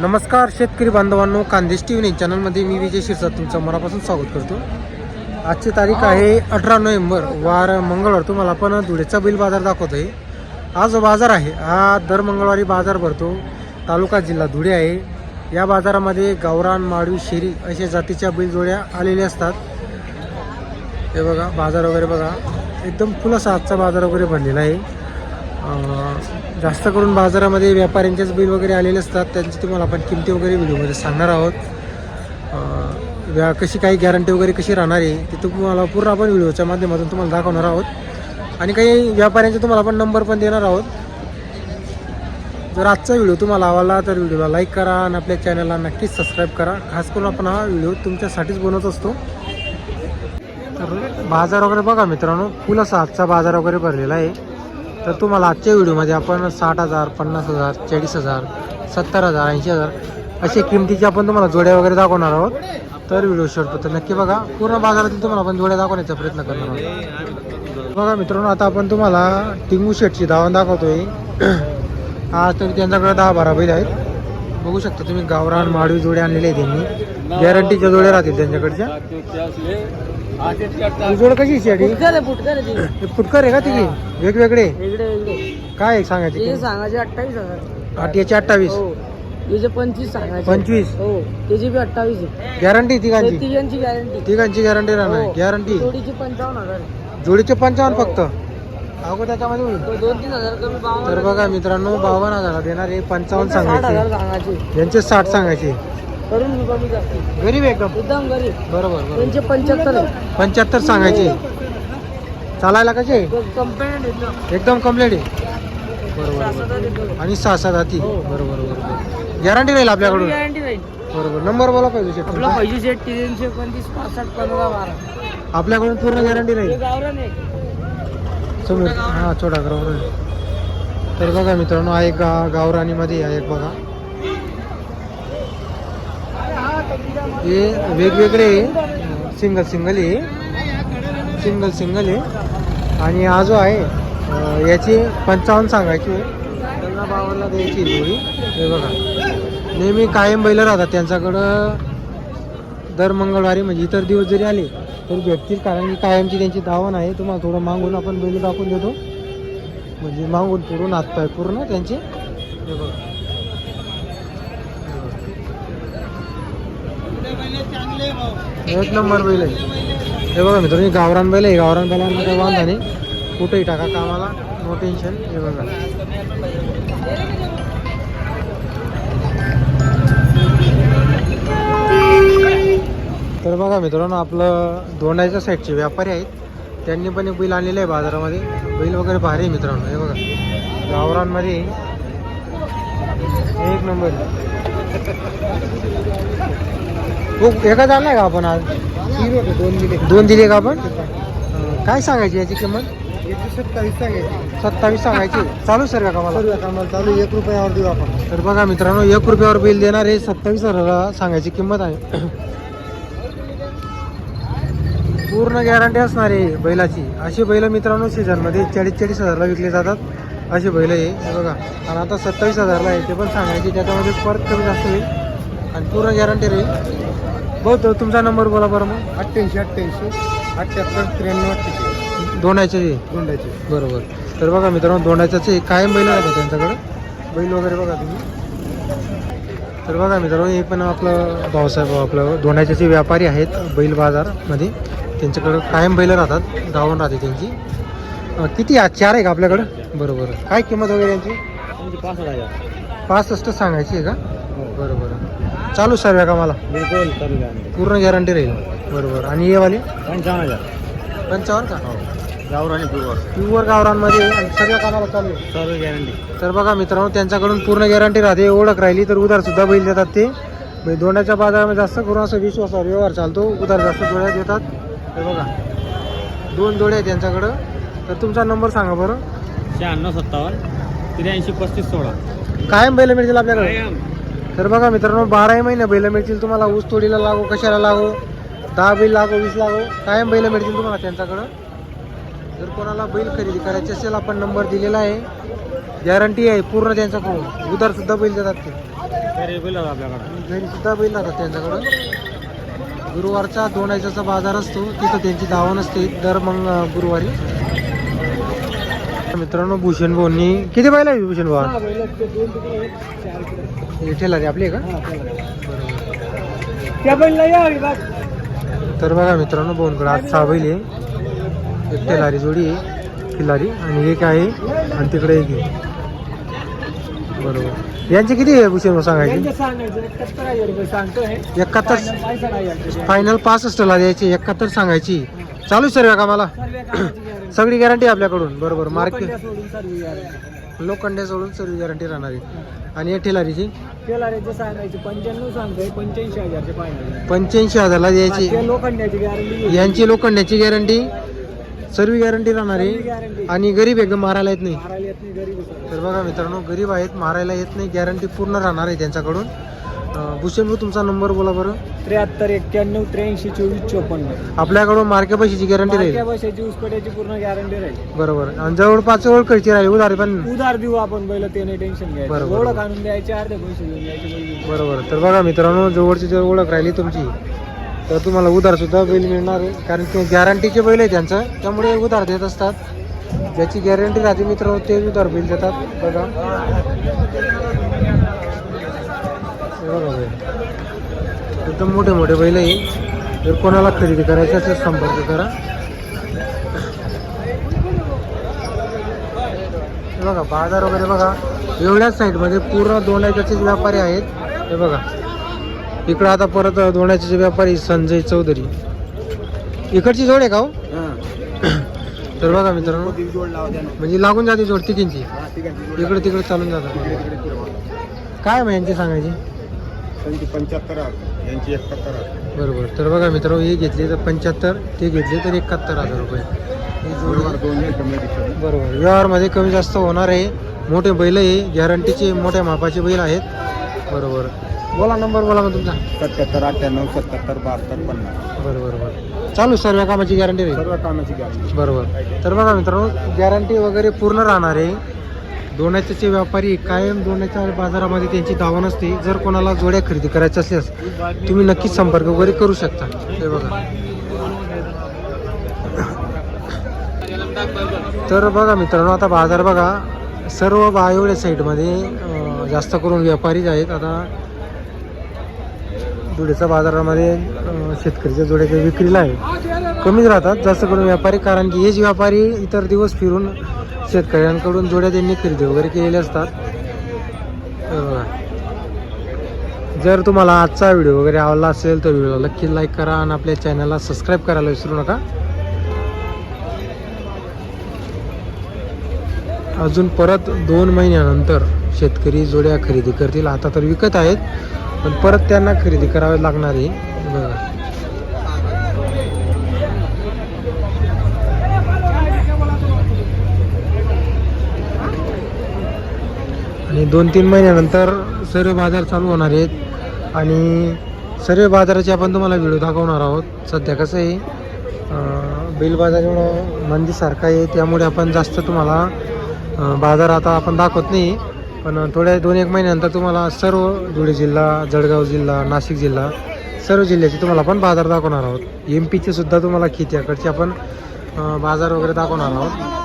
नमस्कार शेतकरी बांधवांनो कांदेश टी व्ही चॅनलमध्ये मी विजय शिरसाट तुमचं मनापासून स्वागत करतो. आजची तारीख आहे अठरा नोव्हेंबर वार मंगळवार. तुम्हाला आपण धुळेचा बैल बाजार दाखवतो आहे हा जो बाजार आहे हा दर मंगळवारी बाजार भरतो. तालुका जिल्हा धुळे आहे. या बाजारामध्ये गावरान माळवी शेरी अशा जातीच्या बैलजोड्या आलेल्या असतात. हे बघा बाजार वगैरे बघा. एकदम फुल असा आजचा बाजार वगैरे भरलेला आहे. जास्त करून बाजारामध्ये व्यापाऱ्यांचेच बिल वगैरे आलेले असतात. त्यांची तुम्हाला आपण किमती वगैरे व्हिडिओमध्ये सांगणार आहोत. व्या कशी काही गॅरंटी वगैरे कशी राहणार आहे ते तुम्हाला पूर्ण आपण व्हिडिओच्या माध्यमातून तुम्हाला दाखवणार आहोत. आणि काही व्यापाऱ्यांचे तुम्हाला आपण नंबर पण देणार आहोत. जर आजचा व्हिडिओ तुम्हाला आवडला तर व्हिडिओला लाईक करा आणि आपल्या चॅनलला नक्कीच सबस्क्राईब करा. खास करून आपण हा व्हिडिओ तुमच्यासाठीच बनवत असतो. तर बाजार वगैरे बघा मित्रांनो फुल असा आजचा बाजार वगैरे भरलेला आहे. तर तुम्हाला आजच्या व्हिडिओमध्ये आपण साठ हजार पन्नास हजार चाळीस हजार सत्तर हजार ऐंशी हजार असे किमतीचे आपण तुम्हाला जोड्या वगैरे दाखवणार आहोत. तर व्हिडिओ शेवटपर्यंत नक्की बघा. पूर्ण बाजारातील तुम्हाला आपण जोड्या दाखवण्याचा प्रयत्न करणार आहोत. बघा मित्रांनो आता आपण तुम्हाला टिंगू शेटची धावण दाखवतोय. आज तरी त्यांच्याकडे दहा बारा बैल आहेत. बघू शकता तुम्ही गावरान माडवी जोडे आणलेले आहेत त्यांनी. गॅरंटीच्या जोड्या राहतील त्यांच्याकडच्या. ही जोड कशी शेडी? फुटकर आहे, फुटकर आहे ती. हे फुटकर आहे का तिघी वेगवेगळे? वेगळे वेगळे. काय आहे सांगायचे हे? सांगायचे अठ्ठावीस हजार. आठ याचे अठ्ठावीस. हो. त्याचे पंचवीस सांगायचे. हो. त्याची बी अठ्ठावीस आहे. गॅरंटी तिघांची ते तिघांची गॅरंटी. तिघांची गॅरंटी राहणार. गॅरंटी. जोडीची पंचावन्न हजार आहे. जोडीचे पंचावन्न फक्त? अगो त्याच्यामध्ये होईल. तो दोन तीन हजार कमी तर बघा मित्रांनो बावन्न हजार देणार हे पंचावन्न साठ हजार सांगायचे सांगायचे. यांचे साठ सांगायचे. जास्त गरीब एकदम. एकदम गरीब. बरोबर बरोबर. त्यांचे पंच्याहत्तर आहे पंच्याहत्तर सांगायचे. चालायला कसे? कंप्लेंट एकदम कंप्लीट आहे. बरोबर आणि सहा सात हाती हो. बरोबर बरोबर गॅरंटी राहील आपल्याकडून? गॅरंटी राहील. बरोबर. नंबर बोला पाहिजे शेट आपला. पैसे सेट तीनशे पंचवीस पासष्ट पंधरा बारा. आपल्याकडून पूर्ण गॅरंटी हे राहील गावरान आहे. समोर हा छोटा ग्राउंड तर बघा मित्रांनो हा एक गा गावरानीमध्ये आहे एक बघा. हे वेगवेगळे सिंगल सिंगल आहे. सिंगल सिंगल आहे. आणि हा जो आहे याची पंचावन्न सांगायची त्यांना बावनला द्यायची जोडी. हे बघा. नेहमी कायम बैल राहतात. त्यांच्याकडं दर मंगळवारी म्हणजे इतर दिवस जरी आले तरी भेटतील. कारण की कायमची त्यांची धावण आहे. तुम्हाला थोडं मागून आपण बैल दाखवून देतो. म्हणजे मागून हात हातपाय पूर्ण त्यांचे. हे बघा. एक नंबर बैल आहे. हे बघा मित्रांनो हे गावरान बैल आहे. गावरान बैलांना काही वांधा नाही. कुठेही टाका कामाला. नो टेन्शन हे बघा. तर बघा मित्रांनो आपलं दोंडाच्या साईडचे व्यापारी आहेत. त्यांनी पण एक बैल आणलेलं आहे बाजारामध्ये. बैल वगैरे भारी आहे मित्रांनो. हे बघा. गावरांमध्ये एक नंबर. हो झाला आहे का आपण आज? दोन दिले दोन दिले का आपण? काय सांगायची याची किंमत? सत्तावीस सांगायचे. सत्तावीस सांगायची चालू सर का मला सर्व कामाला? चालू एक रुपयावर देऊ आपण तर बघा मित्रांनो एक रुपयावर बिल देणार हे सत्तावीस हजाराला सांगायची किंमत आहे. पूर्ण गॅरंटी असणार आहे बैलाची. अशी बैल मित्रांनो सीझनमध्ये चाळीस चाळीस हजारला विकले जातात. अशी बैल आहे हे बघा. आणि आता सत्तावीस हजारला आहे ते पण सांगायचे. त्याच्यामध्ये परत कमी जास्त होईल. आणि पूर्ण गॅरंटी राहील. बहुत तुमचा नंबर बोला बरं मग. अठ्ठ्याऐंशी अठ्ठ्याऐंशी अठ्ठ्याहत्तर त्र्याण्णव अठ्ठ्याऐंशी दोनायचे दोंडाचे बरोबर. तर बघा मित्रांनो दोंडाच्याच आहे कायम बैल राहतात त्यांच्याकडं. बैल वगैरे बघा तुम्ही. तर बघा मित्रांनो हे पण आपलं भाऊसाहेब आपलं दोंडाच्याचे व्यापारी आहेत बैल बाजारमध्ये. त्यांच्याकडं कायम बैल राहतात गावून राहते त्यांची. किती चार आहे का आपल्याकडं? बरोबर. काय किंमत वगैरे यांची? पाच हजार. पासष्ट सांगायची आहे का? बरोबर. चालू सर्व का मला बिलकुल चालू पूर्ण गॅरंटी राहील. बरोबर. आणि हे वाले? पंचावन्न हजार. पंचावन्न का? गावर आणि प्युअर प्युअर गावरांमध्ये आणि सगळ्या कामाला चालू आहे. सर्व गॅरंटी तर बघा मित्रांनो त्यांच्याकडून पूर्ण गॅरंटी राहते ओळख राहिली तर उधार सुद्धा बैल देतात ते. म्हणजे दोंडाच्या बाजारामध्ये जास्त करून असं विश्वासावर व्यवहार चालतो उधार जास्त जोड्या देतात. हे बघा दोन जोड्या आहेत त्यांच्याकडं. तर तुमचा नंबर सांगा बरं. शहाण्णव सत्तावन्न त्र्याऐंशी पस्तीस सोळा. कायम बैल मिळतील आपल्याकडे? तर बघा मित्रांनो बाराही महिने बैल मिळतील तुम्हाला. ऊस तोडीला लागो कशाला लागो? दहा बैल लागो वीस लागो. कायम बैल मिळतील तुम्हाला त्यांच्याकडं. जर कोणाला बैल खरेदी करायची असेल आपण नंबर दिलेला आहे. गॅरंटी आहे पूर्ण त्यांच्याकडून. उधार सुद्धा बैल देतात ते. आपल्याकडे. घरी सुद्धा बैल राहतात त्यांच्याकडं. गुरुवारचा दोन आयचा बाजार असतो. तिथं त्यांची दावा नसते दर मग गुरुवारी. मित्रांनो भूषण भाऊंनी किती बैल आहे भूषण भाऊ ठेला रे आपली का? तर बघा मित्रांनो बोनकडे आज सहा बैल आहे. एक तेलारी जोडी आहे खिलारी आणि एक आहे आणि तिकडे एक आहे. बरोबर. यांचे किती आहे भूषण भाऊ सांगायचे? एकाहत्तर. फायनल पासष्टला द्यायची एकाहत्तर सांगायची. चालू सर्व का मला. सगळी गॅरंटी आपल्याकडून बरोबर. मार्केट लोखंड्या सोडून सर्व. लोखंड्या सोडून सर्व गॅरंटी राहणार आहे. आणि या ठेलारीची? त्याला रेट सांगायचे पंच्याण्णव सांगतोय पंच्याऐंशी हजारचे फायनल पंच्याऐंशी हजारला द्यायची ते लोखंड्याची गॅरंटी यांची लोखंड्याची गॅरंटी सर्व गॅरंटी राहणार आहे. आणि गरीब एकदम मारायला येत नाही. मारायला येत नाही गरीब आहे. सर. तर बघा मित्रांनो गरीब आहेत मारायला येत नाही गॅरंटी पूर्ण राहणार आहे त्यांच्याकडून. भूषण भाऊ तुमचा नंबर बोला बरं. त्र्याहत्तर एक्क्याण्णव त्र्याऐंशी चोवीस चोपन्न. आपल्याकडून मार्के पैशाची गॅरंटी राहील. बसायची उसपट्याची पूर्ण गॅरंटी राहील. बरोबर. आणि जवळपास ओळखीची राहील उधारी पण. उधार देऊ आपण पहिलं ते नाही टेन्शन घ्यायचं. बरोबर. ओळख आणून द्यायचे अर्धे पैसे देऊन द्यायचे बैल. बरोबर. तर बघा मित्रांनो जवळची जवळ ओळख राहिली तुमची तर तुम्हाला उधार सुद्धा बैल मिळणार आहे. कारण ते गॅरंटीचे बैल आहे त्यांचं त्यामुळे उधार देत असतात. ज्याची गॅरंटी राहते मित्रांनो ते उधार बैल देतात. बघा. बघा बैल एकदम मोठे मोठे बैल आहे. जर कोणाला खरेदी करायची असेल संपर्क करा. बघा बाजार वगैरे बघा. एवढ्याच साईडमध्ये पूर्ण दोन एकरचे व्यापारी आहेत. हे बघा. इकडं आता परत दोण्याचे व्यापारी संजय चौधरी. इकडची जोड आहे का हो? तर बघा मित्रांनो म्हणजे लागून जाते जोड तिघींची. इकडे तिकडे चालून जातात. काय मग यांची सांगायची? त्यांची पंच्याहत्तर हजार. यांची एकाहत्तर हजार. बरोबर. तर बघा मित्रांनो हे घेतले तर पंच्याहत्तर ते घेतले तर एकाहत्तर हजार रुपये. ही जोडी दोन कमी बरोबर. व्यवहारमध्ये कमी जास्त होणार आहे. मोठे बैल आहे. गॅरंटीचे मोठ्या मापाचे बैल आहेत. बरोबर. बोला नंबर बोला मग तुमचा. सत्याहत्तर अठ्ठ्याण्णव सत्याहत्तर बहात्तर पन्नास. बरोबर बरोबर. चालू सर्व कामाची गॅरंटी राहील सर्व कामाची गॅरंटी बरोबर. तर बघा मित्रांनो गॅरंटी वगैरे पूर्ण राहणार आहे. दोण्याचे व्यापारी कायम दोण्याच्या बाजारामध्ये त्यांची दावा नसते जर कोणाला जोड्या खरेदी करायच्या असल्यास तुम्ही नक्कीच संपर्क वगैरे करू शकता. हे बघा. तर बघा मित्रांनो आता बाजार बघा. सर्व बायोड्या साईडमध्ये जास्त करून व्यापारीच आहेत. आता जोड्याच्या बाजारामध्ये शेतकरीच्या जोड्याच्या विक्रीला आहे. कमीच राहतात. जास्त करून व्यापारी कारण की हेच व्यापारी इतर दिवस फिरून शेतकऱ्यांकडून जोड्या त्यांनी खरेदी वगैरे केलेल्या असतात. जर तुम्हाला आजचा व्हिडिओ वगैरे आवडला असेल तर व्हिडिओला नक्की लाईक करा आणि आपल्या चॅनलला सबस्क्राईब करायला विसरू नका. अजून परत दोन महिन्यानंतर शेतकरी जोड्या खरेदी करतील. आता तर विकत आहेत पण परत त्यांना खरेदी करावे लागणार आहे. बघा आणि दोन तीन महिन्यानंतर सर्व बाजार चालू होणार आहेत. आणि सर्व बाजाराचे आपण तुम्हाला व्हिडिओ दाखवणार आहोत. सध्या कसं आहे बिल बाजार मंदीसारखा आहे त्यामुळे आपण जास्त तुम्हाला बाजार आता आपण दाखवत नाही. पण थोड्या दोन एक महिन्यानंतर तुम्हाला सर्व धुळे जिल्हा जळगाव जिल्हा नाशिक जिल्हा सर्व जिल्ह्याचे तुम्हाला आपण बाजार दाखवणार आहोत. एम पीचे सुद्धा तुम्हाला खित्याकडचे आपण बाजार वगैरे दाखवणार आहोत.